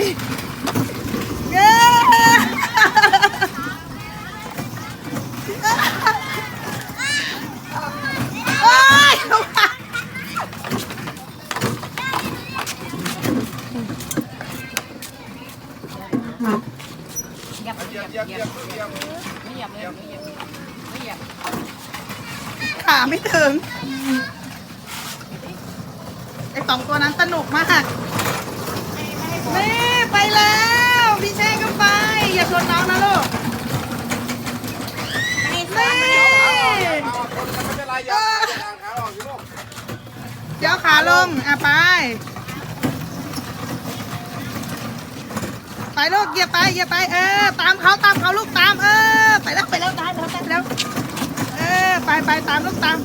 ดิเย้โอ๊ยขาไม่ถึงไอสองตัวนั้นสนุกมาก เดี๋ยวขาลง อะไป ไปลูกเหยียบไปเหยียบไป เออ ตามเขาตามเขาลูกตาม เออ ไปแล้วไปแล้วได้แล้วได้แล้ว เออ ไปไปตามลูกตาม